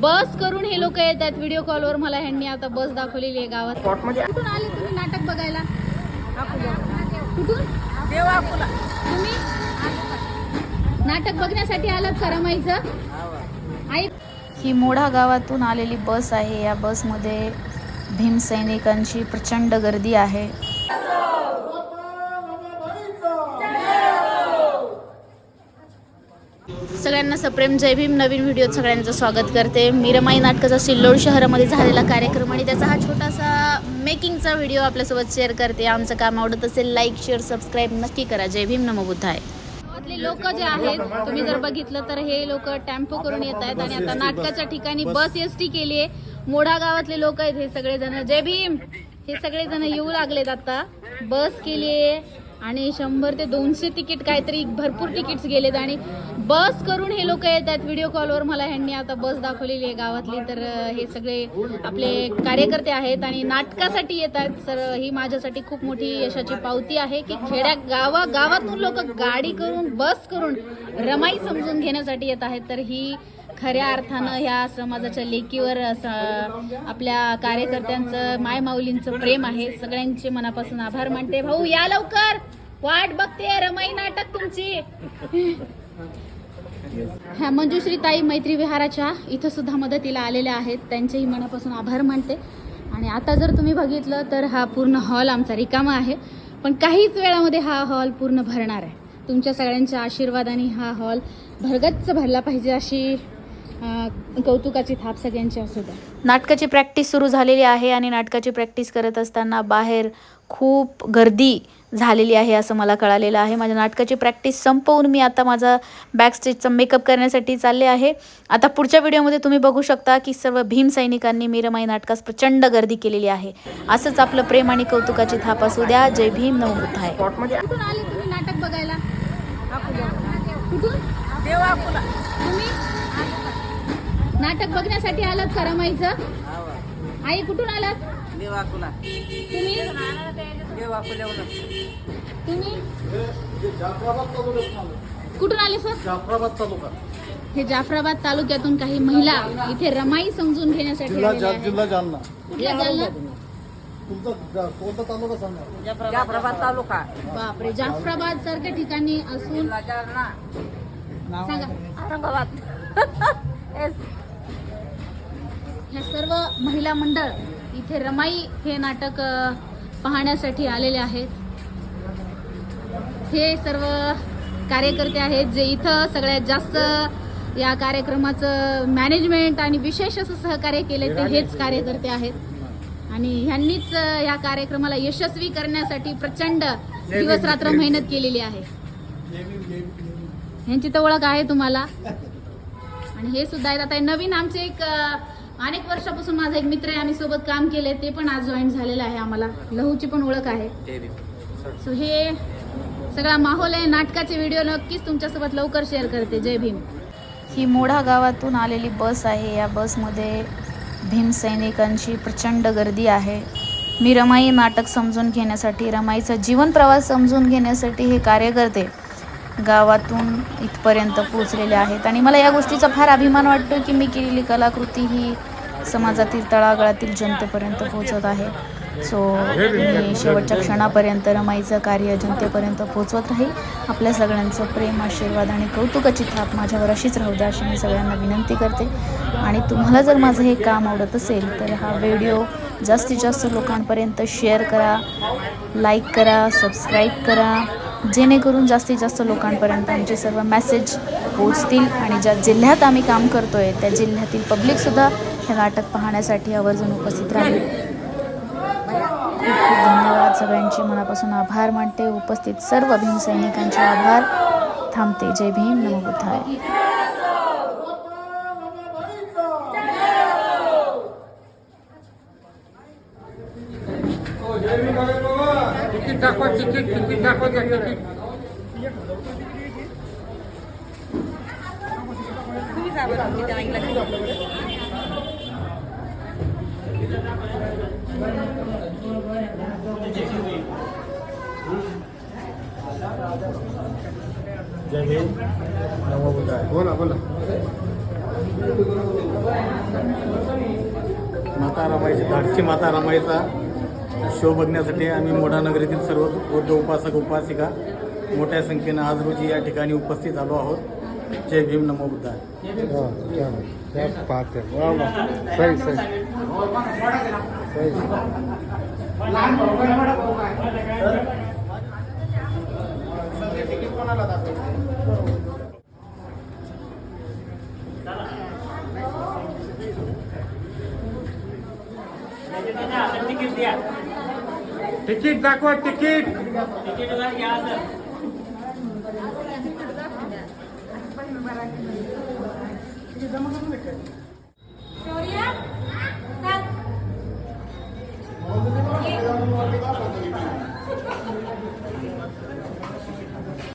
बस करून हे लोक येत आहेत व्हिडिओ कॉलवर मला ह्यांनी आता बस दाखवलेली आहे गावात. कुठून आले तुम्ही नाटक बघायला? कुठून? तुम्ही? नाटक बघण्यासाठी आलात का रमाईचं? आई ही मोढा गावातून आलेली बस आहे. या बसमध्ये भीमसैनिकांची प्रचंड गर्दी आहे. सगळ्यांना सप्रेम. जय भीम. नवीन व्हिडिओत सगळ्यांचं स्वागत करते. मीरमाई नाटकाचा सिल्लोड शहरामध्ये झालेला कार्यक्रम आणि त्याचा हा छोटासा मेकिंगचा व्हिडिओ आपल्यासोबत शेअर करते. आमचं काम आवडत असेल लाईक शेअर सबस्क्राईब नक्की करा. जय भीम. नमो बुद्धाय. लोक जे आहेत तुम्ही जर बघितलं तर हे लोक टेम्पो करून येत आहेत आणि आता नाटकाच्या ठिकाणी बस एस टी केली आहे. मोढा गावातले लोक आहेत हे सगळेजण. जय भीम. हे सगळेजण येऊ लागलेत आता. बस केली आहे. आणि शंभर ते दोनशे तिकीट काहीतरी भरपूर तिकीट्स गेलेत आणि बस करून हे लोक येत आहेत व्हिडिओ कॉलवर मला ह्यांनी आता बस दाखवलेली आहे गावातली तर हे सगळे आपले कार्यकर्ते आहेत आणि नाटकासाठी येत आहेत सर ही माझ्यासाठी खूप मोठी यशाची पावती आहे की खेड्या गावा गावातून लोक गाडी करून बस करून रमाई समजून घेण्यासाठी येत आहेत. तर ही खऱ्या अर्थानं ह्या समाजाच्या लेकीवर असं आपल्या कार्यकर्त्यांचं मायमाऊलींचं प्रेम आहे. सगळ्यांचे मनापासून आभार मानते. भाऊ या लवकर! वाट बघते रमाई नाटक तुमची. ह्या मंजुश्री ताई मैत्री विहाराच्या इथं सुद्धा मदतीला आलेल्या आहेत. त्यांचेही मनापासून आभार मानते. आणि आता जर तुम्ही बघितलं तर हा पूर्ण हॉल आमचा रिकामा आहे. पण काहीच वेळामध्ये हा हॉल पूर्ण भरणार आहे. तुमच्या सगळ्यांच्या आशीर्वादाने हा हॉल भरगच्च भरला पाहिजे अशी कौतुकाची थाप सगळ्यांची असू द्या. नाटकाची प्रॅक्टिस सुरू झालेली आहे आणि नाटकाची प्रॅक्टिस करत असताना बाहेर खूप गर्दी झालेली आहे असं मला कळालेलं आहे. माझ्या नाटकाची प्रॅक्टिस संपवून मी आता माझा बॅक स्टेजचा मेकअप करण्यासाठी चालले आहे. आता पुढच्या व्हिडिओमध्ये तुम्ही बघू शकता की सर्व भीम सैनिकांनी मीरमाई नाटकास प्रचंड गर्दी केलेली आहे. असंच आपलं प्रेम आणि कौतुकाची थाप असू द्या. जय भीम आले तुम्ही नाटक बघायला? नाटक बघण्यासाठी आलात का रमाईचं? आई कुठून आलात? देवाकुला. तुम्ही? तुम्ही? कुठून आले सर? जाफराबाद तालुका. हे जाफराबाद तालुक्यातून काही महिला इथे रमाई समजून घेण्यासाठी जिल्हा आलेल्या आहेत. जिल्हा जालना कुठल्या जालना? तुमचा जा- कोणता तालुका सांगा? जाफराबाद तालुका. बापरे जाफराबाद सारख्या ठिकाणी असून जालना. सांगा. औरंगाबाद. ह्या सर्व महिला मंडळ इथे रमाई हे नाटक पाहण्यासाठी आलेले आहेत. हे सर्व कार्यकर्ते आहेत जे इथं सगळ्यात जास्त या कार्यक्रमाचं मॅनेजमेंट आणि विशेष असं सहकार्य केले ते हेच कार्यकर्ते आहेत. आणि ह्यांनीच या कार्यक्रमाला यशस्वी करण्यासाठी प्रचंड दिवस रात्र मेहनत केलेली आहे. ह्यांची तर ओळख आहे तुम्हाला. आणि हे सुद्धा आहेत. आता नवीन आमचे एक अनेक वर्षापासून माझा एक मित्र आहे आम्ही सोबत काम केले ते पण आज जॉईन झालेलं आहे आम्हाला. लहूची पण ओळख आहे. सो हे सगळा माहोल आहे. नाटकाचे व्हिडिओ नक्कीच तुमच्यासोबत लवकर शेअर करते. जय भीम. ही मोढा गावातून आलेली बस आहे. या बसमध्ये भीमसैनिकांची प्रचंड गर्दी आहे. मी रमाई नाटक समजून घेण्यासाठी रमाईचा जीवन प्रवास समजून घेण्यासाठी हे कार्यकर्ते गावातून इथपर्यंत पोचलेले आहेत. आणि मला या गोष्टीचा फार अभिमान वाटतो की मी केलेली कलाकृती ही समाजातील तळागाळातील जनतेपर्यंत पोचत आहे. सो मी शेवटच्या क्षणापर्यंत रमाईचं कार्य जनतेपर्यंत पोचवत राहील. आपल्या सगळ्यांचं प्रेम आशीर्वाद आणि कौतुकाची थाप माझ्यावर अशीच राहू द्या अशी मी सगळ्यांना विनंती करते. आणि तुम्हाला जर माझं हे काम आवडत असेल तर हा व्हिडिओ जास्तीत जास्त लोकांपर्यंत शेअर करा लाईक करा सबस्क्राईब करा. जेणेकरून जास्तीत जास्त लोकांपर्यंत आमचे सर्व मेसेज पोचतील आणि ज्या जिल्ह्यात आम्ही काम करतो आहे त्या जिल्ह्यातील पब्लिकसुद्धा हे नाटक पाहण्यासाठी आवर्जून उपस्थित राहील. खूप खूप धन्यवाद सगळ्यांचे. मनापासून आभार मानते. उपस्थित सर्व भीमसैनिकांचे आभार. थांबते. जय भीम. नमो बुद्धाय. तिकीट दाखवा तिकीट तिकीट दाखवा त्या तिकीट. जय बोला बोला. माता रमाईची धाडशी माता रमाईचा. शो बघण्यासाठी आम्ही मोठानगर नगरीतील सर्व बौद्ध उपासक उपासिका मोठ्या संख्येनं आज रोजी या ठिकाणी उपस्थित आलो आहोत. जय भीम. नमो बुद्धा सही सही. तिकीट दाखवा तिकीट. शौर्य